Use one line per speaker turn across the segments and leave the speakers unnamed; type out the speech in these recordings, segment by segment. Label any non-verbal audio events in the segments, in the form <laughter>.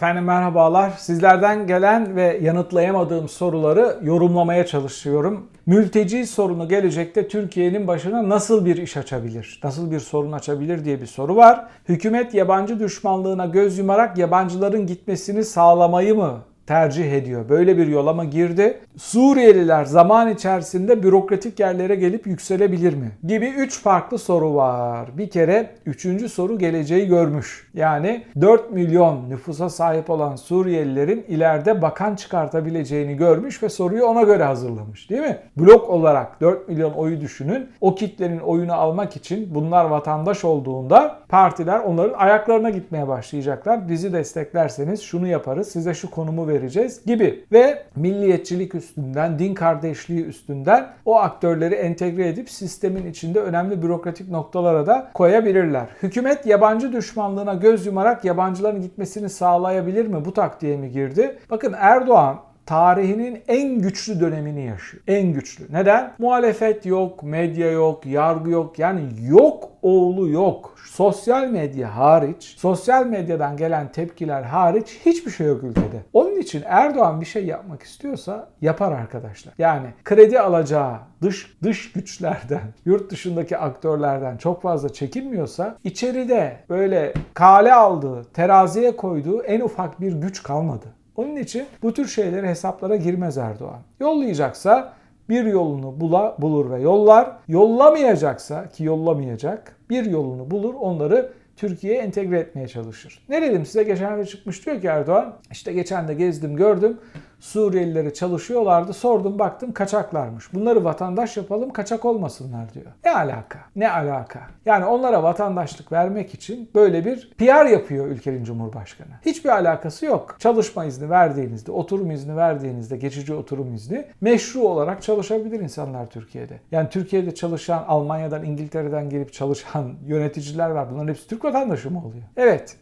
Efendim merhabalar. Sizlerden gelen ve yanıtlayamadığım soruları yorumlamaya çalışıyorum. Mülteci sorunu gelecekte Türkiye'nin başına nasıl bir iş açabilir? Nasıl bir sorun açabilir diye bir soru var. Hükümet yabancı düşmanlığına göz yumarak yabancıların gitmesini sağlamayı mı tercih ediyor. Böyle bir yola mı girdi? Suriyeliler zaman içerisinde bürokratik yerlere gelip yükselebilir mi? Gibi 3 farklı soru var. Bir kere 3. soru geleceği görmüş. Yani 4 milyon nüfusa sahip olan Suriyelilerin ileride bakan çıkartabileceğini görmüş ve soruyu ona göre hazırlamış değil mi? Blok olarak 4 milyon oyu düşünün. O kitlenin oyunu almak için bunlar vatandaş olduğunda partiler onların ayaklarına gitmeye başlayacaklar. Bizi desteklerseniz şunu yaparız, size şu konumu vereceğiz gibi. Ve milliyetçilik üstünden, din kardeşliği üstünden o aktörleri entegre edip sistemin içinde önemli bürokratik noktalara da koyabilirler. Hükümet yabancı düşmanlığına göz yumarak yabancıların gitmesini sağlayabilir mi? Bu taktiğe mi girdi? Bakın Erdoğan tarihinin en güçlü dönemini yaşıyor. En güçlü. Neden? Muhalefet yok, medya yok, yargı yok. Yani yok oğlu yok. Sosyal medya hariç, sosyal medyadan gelen tepkiler hariç hiçbir şey yok ülkede. Onun için Erdoğan bir şey yapmak istiyorsa yapar arkadaşlar. Yani kredi alacağı dış dış güçlerden, <laughs> yurt dışındaki aktörlerden çok fazla çekinmiyorsa içeride böyle kale aldığı, teraziye koyduğu en ufak bir güç kalmadı. Onun için bu tür şeyleri hesaplara girmez Erdoğan. Yollayacaksa bir yolunu bula, bulur ve yollar. Yollamayacaksa ki yollamayacak bir yolunu bulur onları Türkiye'ye entegre etmeye çalışır. Ne dedim size geçen de çıkmış diyor ki Erdoğan işte geçen de gezdim gördüm Suriyelileri çalışıyorlardı sordum baktım kaçaklarmış. Bunları vatandaş yapalım kaçak olmasınlar diyor. Ne alaka? Ne alaka? Yani onlara vatandaşlık vermek için böyle bir PR yapıyor ülkenin Cumhurbaşkanı. Hiçbir alakası yok. Çalışma izni verdiğinizde, oturum izni verdiğinizde, geçici oturum izni meşru olarak çalışabilir insanlar Türkiye'de. Yani Türkiye'de çalışan, Almanya'dan, İngiltere'den gelip çalışan yöneticiler var. Bunların hepsi Türk vatandaşı mı oluyor? Evet,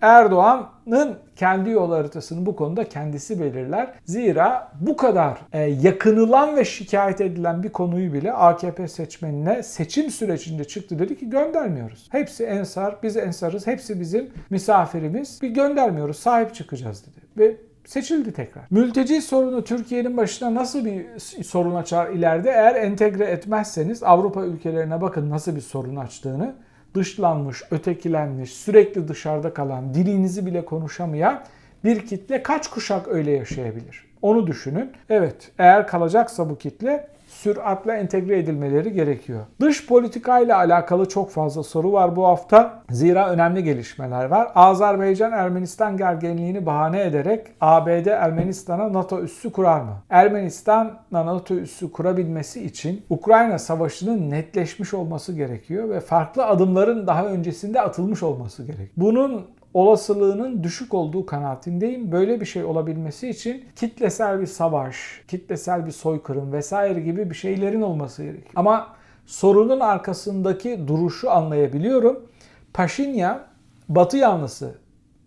Erdoğan'ın kendi yol haritasını bu konuda kendisi belirler. Zira bu kadar e, yakınılan ve şikayet edilen bir konuyu bile AKP seçmenine seçim sürecinde çıktı dedi ki göndermiyoruz. Hepsi ensar, biz ensarız, hepsi bizim misafirimiz. Bir göndermiyoruz, sahip çıkacağız dedi. Ve seçildi tekrar. Mülteci sorunu Türkiye'nin başına nasıl bir sorun açar ileride? Eğer entegre etmezseniz Avrupa ülkelerine bakın nasıl bir sorun açtığını. Dışlanmış, ötekilenmiş, sürekli dışarıda kalan, dilinizi bile konuşamayan bir kitle kaç kuşak öyle yaşayabilir? Onu düşünün. Evet, eğer kalacaksa bu kitle süratle entegre edilmeleri gerekiyor. Dış politikayla alakalı çok fazla soru var bu hafta. Zira önemli gelişmeler var. Azerbaycan-Ermenistan gerginliğini bahane ederek ABD Ermenistan'a NATO üssü kurar mı? Ermenistan'la NATO üssü kurabilmesi için Ukrayna savaşının netleşmiş olması gerekiyor ve farklı adımların daha öncesinde atılmış olması gerekiyor. Bunun olasılığının düşük olduğu kanaatindeyim. Böyle bir şey olabilmesi için kitlesel bir savaş, kitlesel bir soykırım vesaire gibi bir şeylerin olması gerekiyor. Ama sorunun arkasındaki duruşu anlayabiliyorum. Paşinyan Batı yanlısı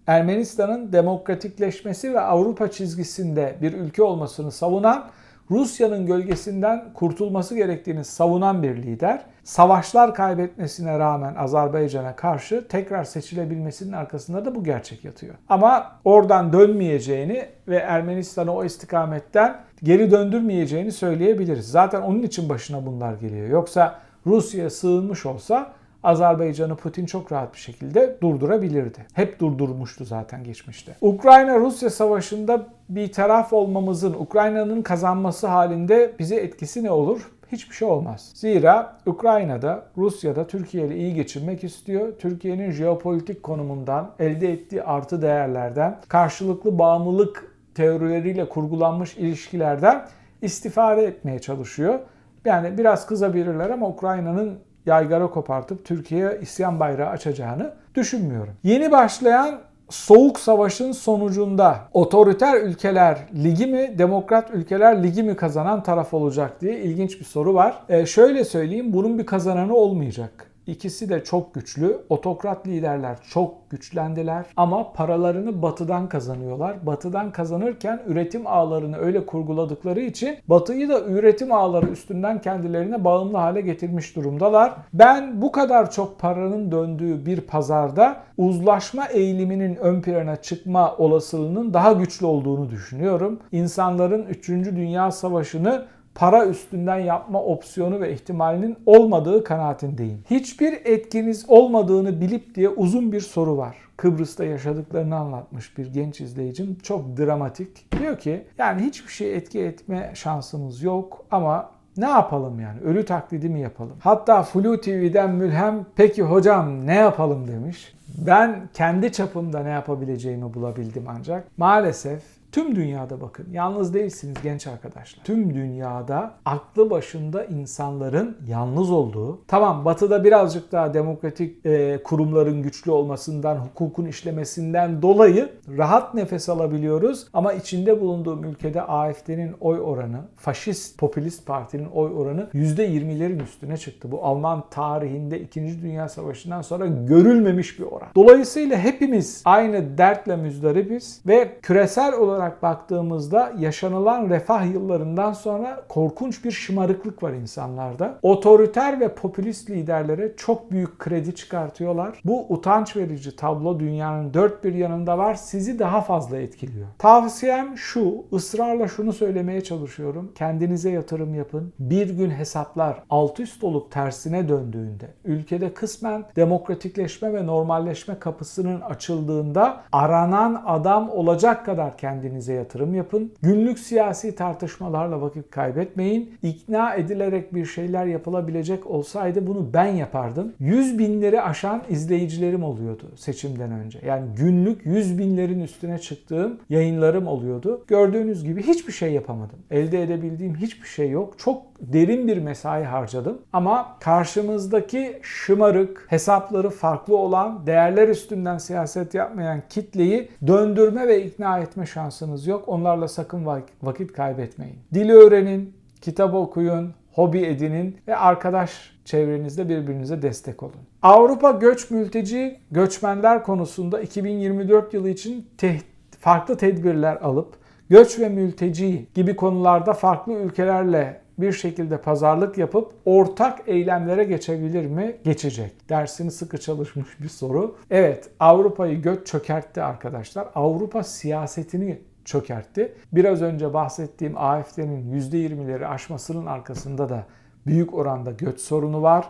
Ermenistan'ın demokratikleşmesi ve Avrupa çizgisinde bir ülke olmasını savunan Rusya'nın gölgesinden kurtulması gerektiğini savunan bir lider, savaşlar kaybetmesine rağmen Azerbaycan'a karşı tekrar seçilebilmesinin arkasında da bu gerçek yatıyor. Ama oradan dönmeyeceğini ve Ermenistan'ı o istikametten geri döndürmeyeceğini söyleyebiliriz. Zaten onun için başına bunlar geliyor. Yoksa Rusya'ya sığınmış olsa Azerbaycan'ı Putin çok rahat bir şekilde durdurabilirdi. Hep durdurmuştu zaten geçmişte. Ukrayna-Rusya savaşında bir taraf olmamızın, Ukrayna'nın kazanması halinde bize etkisi ne olur? Hiçbir şey olmaz. Zira Ukrayna'da, Rusya'da Türkiye ile iyi geçirmek istiyor. Türkiye'nin jeopolitik konumundan, elde ettiği artı değerlerden, karşılıklı bağımlılık teorileriyle kurgulanmış ilişkilerden istifade etmeye çalışıyor. Yani biraz kızabilirler ama Ukrayna'nın yaygara kopartıp Türkiye'ye isyan bayrağı açacağını düşünmüyorum. Yeni başlayan Soğuk Savaş'ın sonucunda otoriter ülkeler ligi mi, demokrat ülkeler ligi mi kazanan taraf olacak diye ilginç bir soru var. Ee, şöyle söyleyeyim, bunun bir kazananı olmayacak. İkisi de çok güçlü. Otokrat liderler çok güçlendiler ama paralarını batıdan kazanıyorlar. Batıdan kazanırken üretim ağlarını öyle kurguladıkları için batıyı da üretim ağları üstünden kendilerine bağımlı hale getirmiş durumdalar. Ben bu kadar çok paranın döndüğü bir pazarda uzlaşma eğiliminin ön plana çıkma olasılığının daha güçlü olduğunu düşünüyorum. İnsanların 3. Dünya Savaşı'nı para üstünden yapma opsiyonu ve ihtimalinin olmadığı kanaatindeyim. Hiçbir etkiniz olmadığını bilip diye uzun bir soru var. Kıbrıs'ta yaşadıklarını anlatmış bir genç izleyicim. Çok dramatik. Diyor ki yani hiçbir şey etki etme şansımız yok ama ne yapalım yani? Ölü taklidi mi yapalım? Hatta Flu TV'den Mülhem peki hocam ne yapalım demiş. Ben kendi çapımda ne yapabileceğimi bulabildim ancak. Maalesef Tüm dünyada bakın, yalnız değilsiniz genç arkadaşlar. Tüm dünyada aklı başında insanların yalnız olduğu, tamam batıda birazcık daha demokratik e, kurumların güçlü olmasından, hukukun işlemesinden dolayı rahat nefes alabiliyoruz. Ama içinde bulunduğum ülkede AFD'nin oy oranı, faşist popülist partinin oy oranı %20'lerin üstüne çıktı. Bu Alman tarihinde 2. Dünya Savaşı'ndan sonra görülmemiş bir oran. Dolayısıyla hepimiz aynı dertle müzdaribiz ve küresel olarak olarak baktığımızda yaşanılan refah yıllarından sonra korkunç bir şımarıklık var insanlarda. Otoriter ve popülist liderlere çok büyük kredi çıkartıyorlar. Bu utanç verici tablo dünyanın dört bir yanında var. Sizi daha fazla etkiliyor. Tavsiyem şu, ısrarla şunu söylemeye çalışıyorum. Kendinize yatırım yapın. Bir gün hesaplar alt üst olup tersine döndüğünde, ülkede kısmen demokratikleşme ve normalleşme kapısının açıldığında aranan adam olacak kadar kendini kendinize yatırım yapın. Günlük siyasi tartışmalarla vakit kaybetmeyin. İkna edilerek bir şeyler yapılabilecek olsaydı bunu ben yapardım. 100 binleri aşan izleyicilerim oluyordu seçimden önce. Yani günlük 100 binlerin üstüne çıktığım yayınlarım oluyordu. Gördüğünüz gibi hiçbir şey yapamadım. Elde edebildiğim hiçbir şey yok. Çok derin bir mesai harcadım. Ama karşımızdaki şımarık, hesapları farklı olan, değerler üstünden siyaset yapmayan kitleyi döndürme ve ikna etme şansınız yok. Onlarla sakın vakit kaybetmeyin. Dili öğrenin, kitap okuyun, hobi edinin ve arkadaş çevrenizde birbirinize destek olun. Avrupa göç mülteci göçmenler konusunda 2024 yılı için te- farklı tedbirler alıp göç ve mülteci gibi konularda farklı ülkelerle bir şekilde pazarlık yapıp ortak eylemlere geçebilir mi? Geçecek. Dersini sıkı çalışmış bir soru. Evet Avrupa'yı göç çökertti arkadaşlar. Avrupa siyasetini çökertti. Biraz önce bahsettiğim AFD'nin %20'leri aşmasının arkasında da büyük oranda göç sorunu var.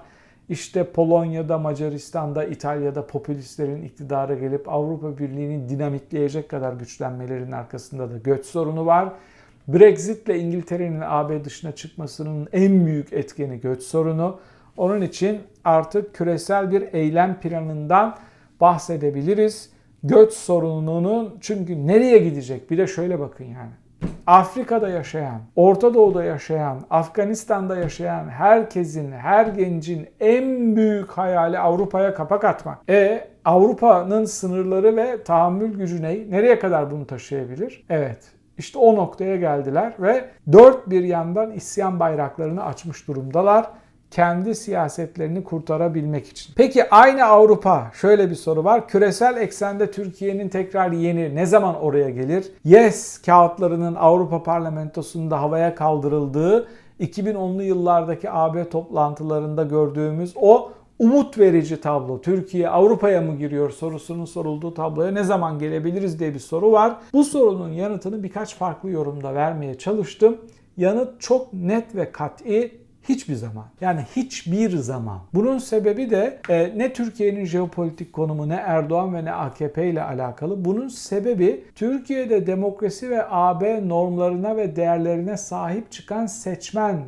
İşte Polonya'da, Macaristan'da, İtalya'da popülistlerin iktidara gelip Avrupa Birliği'ni dinamitleyecek kadar güçlenmelerinin arkasında da göç sorunu var. Brexit ile İngiltere'nin AB dışına çıkmasının en büyük etkeni göç sorunu. Onun için artık küresel bir eylem planından bahsedebiliriz. Göç sorununun çünkü nereye gidecek? Bir de şöyle bakın yani. Afrika'da yaşayan, Orta Doğu'da yaşayan, Afganistan'da yaşayan herkesin, her gencin en büyük hayali Avrupa'ya kapak atmak. E Avrupa'nın sınırları ve tahammül gücü ne? Nereye kadar bunu taşıyabilir? Evet, işte o noktaya geldiler ve dört bir yandan isyan bayraklarını açmış durumdalar kendi siyasetlerini kurtarabilmek için. Peki aynı Avrupa şöyle bir soru var. Küresel eksende Türkiye'nin tekrar yeni ne zaman oraya gelir? Yes kağıtlarının Avrupa Parlamentosu'nda havaya kaldırıldığı 2010'lu yıllardaki AB toplantılarında gördüğümüz o umut verici tablo. Türkiye Avrupa'ya mı giriyor sorusunun sorulduğu tabloya ne zaman gelebiliriz diye bir soru var. Bu sorunun yanıtını birkaç farklı yorumda vermeye çalıştım. Yanıt çok net ve kat'i Hiçbir zaman. Yani hiçbir zaman. Bunun sebebi de e, ne Türkiye'nin jeopolitik konumu ne Erdoğan ve ne AKP ile alakalı. Bunun sebebi Türkiye'de demokrasi ve AB normlarına ve değerlerine sahip çıkan seçmen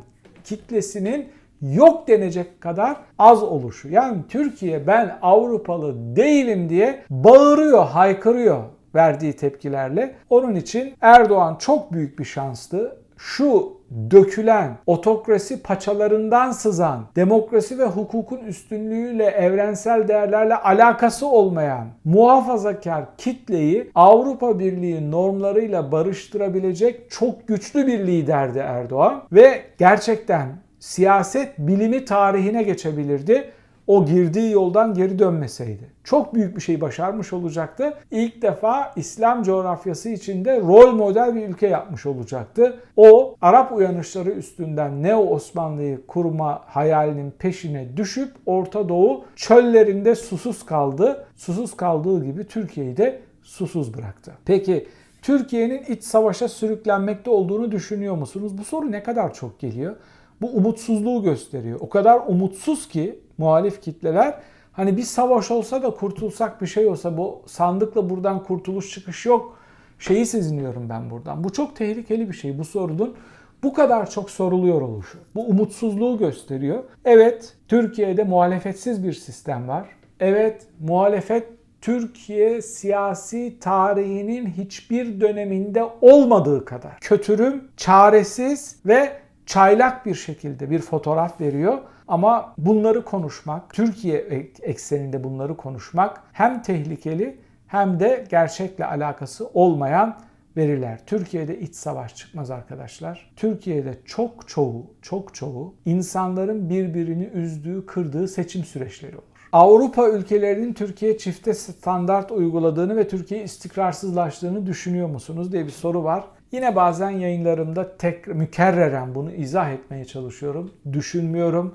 kitlesinin yok denecek kadar az oluşu. Yani Türkiye ben Avrupalı değilim diye bağırıyor, haykırıyor verdiği tepkilerle. Onun için Erdoğan çok büyük bir şanstı. Şu dökülen, otokrasi paçalarından sızan, demokrasi ve hukukun üstünlüğüyle, evrensel değerlerle alakası olmayan muhafazakar kitleyi Avrupa Birliği normlarıyla barıştırabilecek çok güçlü bir liderdi Erdoğan ve gerçekten siyaset bilimi tarihine geçebilirdi. O girdiği yoldan geri dönmeseydi. Çok büyük bir şey başarmış olacaktı. İlk defa İslam coğrafyası içinde rol model bir ülke yapmış olacaktı. O Arap uyanışları üstünden Neo Osmanlı'yı kurma hayalinin peşine düşüp Orta Doğu çöllerinde susuz kaldı. Susuz kaldığı gibi Türkiye'yi de susuz bıraktı. Peki Türkiye'nin iç savaşa sürüklenmekte olduğunu düşünüyor musunuz? Bu soru ne kadar çok geliyor? Bu umutsuzluğu gösteriyor. O kadar umutsuz ki muhalif kitleler hani bir savaş olsa da kurtulsak bir şey olsa bu sandıkla buradan kurtuluş çıkış yok şeyi seziniyorum ben buradan. Bu çok tehlikeli bir şey bu sorunun bu kadar çok soruluyor oluşu. Bu umutsuzluğu gösteriyor. Evet Türkiye'de muhalefetsiz bir sistem var. Evet muhalefet Türkiye siyasi tarihinin hiçbir döneminde olmadığı kadar kötürüm, çaresiz ve çaylak bir şekilde bir fotoğraf veriyor. Ama bunları konuşmak, Türkiye ekseninde bunları konuşmak hem tehlikeli hem de gerçekle alakası olmayan veriler. Türkiye'de iç savaş çıkmaz arkadaşlar. Türkiye'de çok çoğu, çok çoğu insanların birbirini üzdüğü, kırdığı seçim süreçleri olur. Avrupa ülkelerinin Türkiye çifte standart uyguladığını ve Türkiye istikrarsızlaştığını düşünüyor musunuz diye bir soru var. Yine bazen yayınlarımda tek mükerreren bunu izah etmeye çalışıyorum. Düşünmüyorum.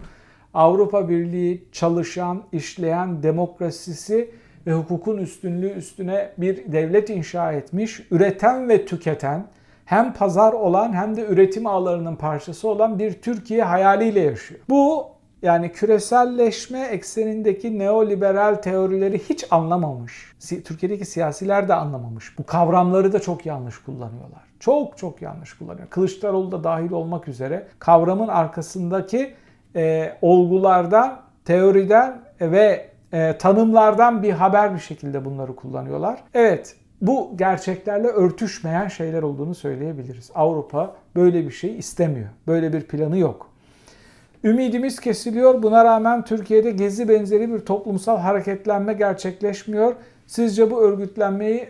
Avrupa Birliği çalışan, işleyen demokrasisi ve hukukun üstünlüğü üstüne bir devlet inşa etmiş, üreten ve tüketen, hem pazar olan hem de üretim ağlarının parçası olan bir Türkiye hayaliyle yaşıyor. Bu yani küreselleşme eksenindeki neoliberal teorileri hiç anlamamış. Türkiye'deki siyasiler de anlamamış. Bu kavramları da çok yanlış kullanıyorlar. Çok çok yanlış kullanıyor. Kılıçdaroğlu da dahil olmak üzere kavramın arkasındaki e, olgulardan, teoriden ve e, tanımlardan bir haber bir şekilde bunları kullanıyorlar. Evet, bu gerçeklerle örtüşmeyen şeyler olduğunu söyleyebiliriz. Avrupa böyle bir şey istemiyor. Böyle bir planı yok. Ümidimiz kesiliyor. Buna rağmen Türkiye'de gezi benzeri bir toplumsal hareketlenme gerçekleşmiyor. Sizce bu örgütlenmeyi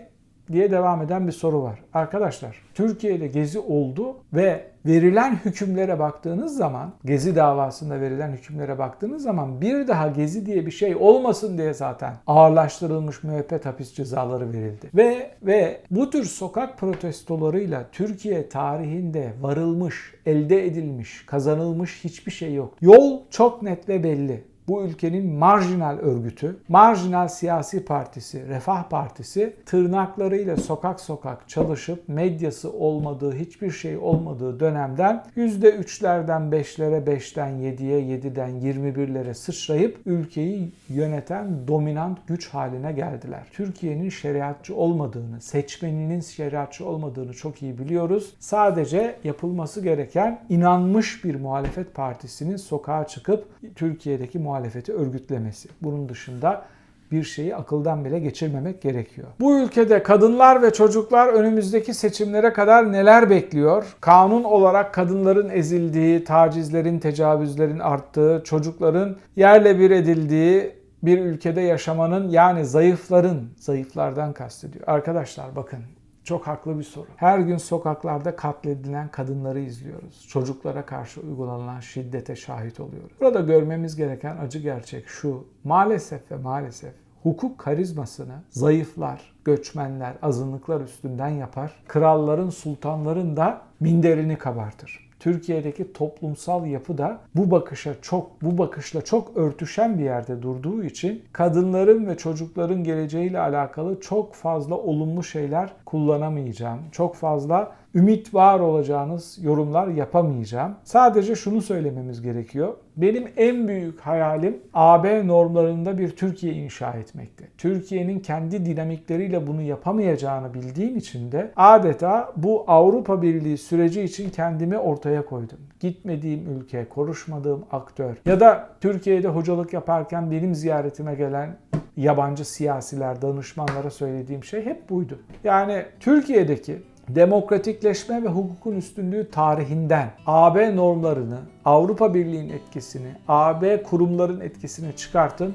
diye devam eden bir soru var. Arkadaşlar Türkiye'de gezi oldu ve verilen hükümlere baktığınız zaman, gezi davasında verilen hükümlere baktığınız zaman bir daha gezi diye bir şey olmasın diye zaten ağırlaştırılmış müebbet hapis cezaları verildi. Ve ve bu tür sokak protestolarıyla Türkiye tarihinde varılmış, elde edilmiş, kazanılmış hiçbir şey yok. Yol çok net ve belli bu ülkenin marjinal örgütü, marjinal siyasi partisi, Refah Partisi tırnaklarıyla sokak sokak çalışıp medyası olmadığı, hiçbir şey olmadığı dönemden %3'lerden 5'lere, 5'ten 7'ye, 7'den 21'lere sıçrayıp ülkeyi yöneten dominant güç haline geldiler. Türkiye'nin şeriatçı olmadığını, seçmeninin şeriatçı olmadığını çok iyi biliyoruz. Sadece yapılması gereken inanmış bir muhalefet partisinin sokağa çıkıp Türkiye'deki muhalefet muhalefeti örgütlemesi. Bunun dışında bir şeyi akıldan bile geçirmemek gerekiyor. Bu ülkede kadınlar ve çocuklar önümüzdeki seçimlere kadar neler bekliyor? Kanun olarak kadınların ezildiği, tacizlerin, tecavüzlerin arttığı, çocukların yerle bir edildiği bir ülkede yaşamanın yani zayıfların, zayıflardan kastediyor. Arkadaşlar bakın çok haklı bir soru. Her gün sokaklarda katledilen kadınları izliyoruz. Çocuklara karşı uygulanan şiddete şahit oluyoruz. Burada görmemiz gereken acı gerçek şu. Maalesef ve maalesef hukuk karizmasını zayıflar, göçmenler, azınlıklar üstünden yapar. Kralların, sultanların da minderini kabartır. Türkiye'deki toplumsal yapı da bu bakışa çok bu bakışla çok örtüşen bir yerde durduğu için kadınların ve çocukların geleceğiyle alakalı çok fazla olumlu şeyler kullanamayacağım. Çok fazla ümit var olacağınız yorumlar yapamayacağım. Sadece şunu söylememiz gerekiyor. Benim en büyük hayalim AB normlarında bir Türkiye inşa etmekti. Türkiye'nin kendi dinamikleriyle bunu yapamayacağını bildiğim için de adeta bu Avrupa Birliği süreci için kendimi ortaya koydum. Gitmediğim ülke, konuşmadığım aktör ya da Türkiye'de hocalık yaparken benim ziyaretime gelen yabancı siyasiler, danışmanlara söylediğim şey hep buydu. Yani Türkiye'deki demokratikleşme ve hukukun üstünlüğü tarihinden AB normlarını, Avrupa Birliği'nin etkisini, AB kurumların etkisini çıkartın.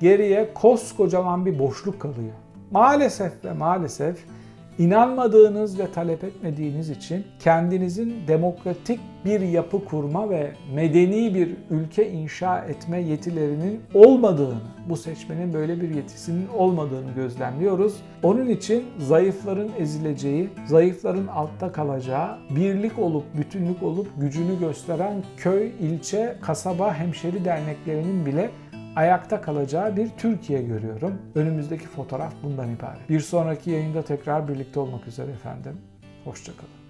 Geriye koskocaman bir boşluk kalıyor. Maalesef ve maalesef İnanmadığınız ve talep etmediğiniz için kendinizin demokratik bir yapı kurma ve medeni bir ülke inşa etme yetilerinin olmadığını, bu seçmenin böyle bir yetisinin olmadığını gözlemliyoruz. Onun için zayıfların ezileceği, zayıfların altta kalacağı, birlik olup, bütünlük olup gücünü gösteren köy, ilçe, kasaba, hemşeri derneklerinin bile ayakta kalacağı bir Türkiye görüyorum. Önümüzdeki fotoğraf bundan ibaret. Bir sonraki yayında tekrar birlikte olmak üzere efendim. Hoşçakalın.